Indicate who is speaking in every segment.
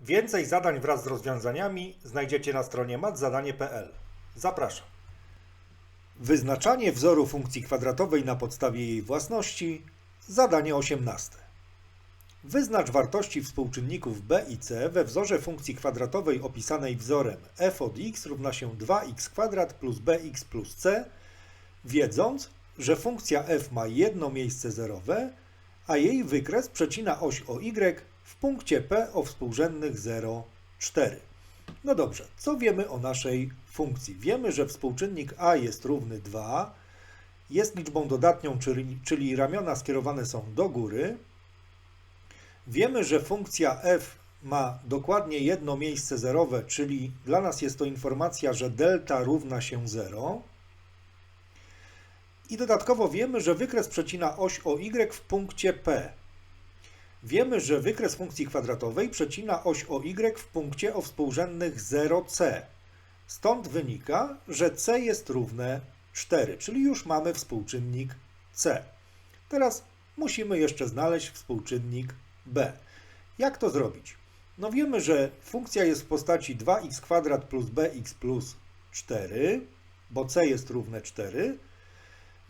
Speaker 1: Więcej zadań wraz z rozwiązaniami znajdziecie na stronie matzadanie.pl. Zapraszam. Wyznaczanie wzoru funkcji kwadratowej na podstawie jej własności. Zadanie 18. Wyznacz wartości współczynników b i c we wzorze funkcji kwadratowej opisanej wzorem f od x równa się 2x kwadrat plus bx plus c, wiedząc, że funkcja f ma jedno miejsce zerowe, a jej wykres przecina oś o y w punkcie P o współrzędnych 0, 4. No dobrze, co wiemy o naszej funkcji? Wiemy, że współczynnik a jest równy 2, jest liczbą dodatnią, czyli, czyli ramiona skierowane są do góry. Wiemy, że funkcja f ma dokładnie jedno miejsce zerowe, czyli dla nas jest to informacja, że delta równa się 0. I dodatkowo wiemy, że wykres przecina oś o y w punkcie P. Wiemy, że wykres funkcji kwadratowej przecina oś o y w punkcie o współrzędnych 0c. Stąd wynika, że c jest równe 4, czyli już mamy współczynnik c. Teraz musimy jeszcze znaleźć współczynnik b. Jak to zrobić? No wiemy, że funkcja jest w postaci 2x kwadrat plus bx plus 4, bo c jest równe 4.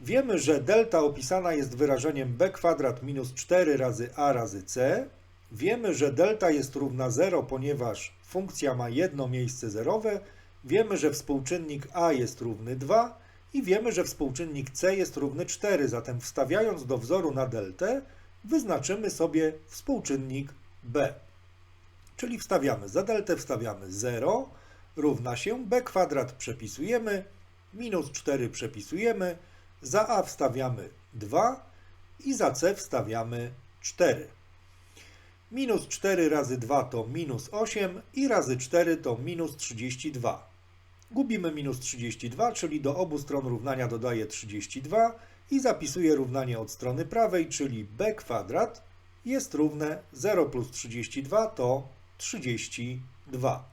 Speaker 1: Wiemy, że delta opisana jest wyrażeniem b kwadrat minus 4 razy a razy c. Wiemy, że delta jest równa 0, ponieważ funkcja ma jedno miejsce zerowe. Wiemy, że współczynnik a jest równy 2 i wiemy, że współczynnik c jest równy 4. Zatem wstawiając do wzoru na deltę, wyznaczymy sobie współczynnik b. Czyli wstawiamy za deltę, wstawiamy 0, równa się b kwadrat przepisujemy, minus 4 przepisujemy, za A wstawiamy 2 i za C wstawiamy 4. Minus 4 razy 2 to minus 8 i razy 4 to minus 32. Gubimy minus 32, czyli do obu stron równania dodaję 32 i zapisuję równanie od strony prawej, czyli b kwadrat jest równe 0 plus 32 to 32.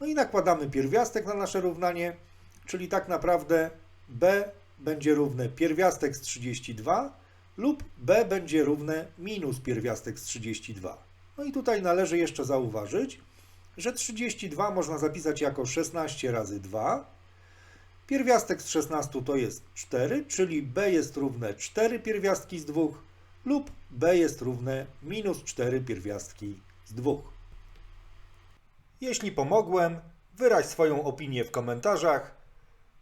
Speaker 1: No i nakładamy pierwiastek na nasze równanie, czyli tak naprawdę b będzie równe pierwiastek z 32 lub b będzie równe minus pierwiastek z 32. No i tutaj należy jeszcze zauważyć, że 32 można zapisać jako 16 razy 2. Pierwiastek z 16 to jest 4, czyli b jest równe 4 pierwiastki z 2 lub b jest równe minus 4 pierwiastki z 2. Jeśli pomogłem, wyraź swoją opinię w komentarzach.